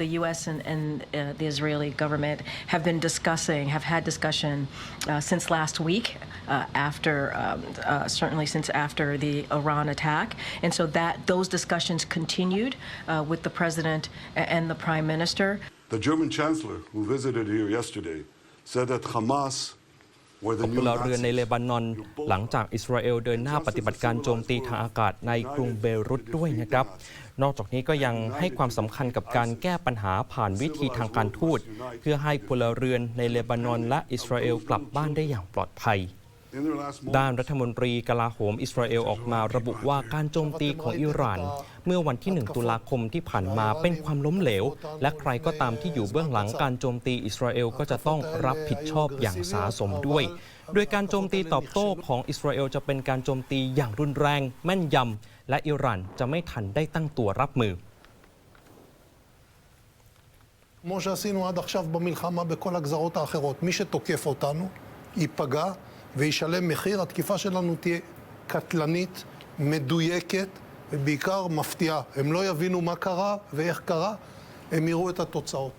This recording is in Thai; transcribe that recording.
the U.S. and, and uh, the Israeli government have been discussing, have had discussion uh, since last week, uh, after um, uh, certainly since after the Iran attack, and so that those discussions continued uh, with the president and the prime minister. The German chancellor, who visited here yesterday, said that Hamas were the พ new ลเรือนใน Nazis. เลบานอน หลังจากอิสราเอลเดินหน้าปฏิบัติการโจมตีทางอากาศในกรุงเบรุตด้วยนะครับ นอกจากนี้ก็ยังให้ความสำคัญกับการแก้ปัญหาผ่านวิธีทางการทูตเพื่อให้พลเรือนในเลบานอนและอิสราเอลกลับบ้านได้อย่างปลอดภัย In their last ด้าน moments, รัฐมนตรีกลาโหมอิสราเอลออกมาระบุว่าการโจมตีของอิหร่านเมื่อวันที่ 1 ตุลาคมที่ผ่านมาเป็นความล้มเหลว และใครก็ตามที่อยู่เบื้องหลังการโจมตีอิสราเอลก็จะต้องรับผิดชอบอย่างสาสมด้วย โดยการโจมตีตอบโต้ของอิสราเอลจะเป็นการโจมตีอย่างรุนแรง แม่นยำและอิหร่านจะไม่ทันได้ตั้งตัวรับมือ כמו שעשינו עד עכשיו במלחמה בכל הגזרות האחרות. מי שתוקף אותנו ייפגע וישלם מחיר. התקיפה שלנו תהיה קטלנית, מדויקת ובעיקר מפתיעה. הם לא יבינו מה קרה ואיך קרה, הם יראו את התוצאות.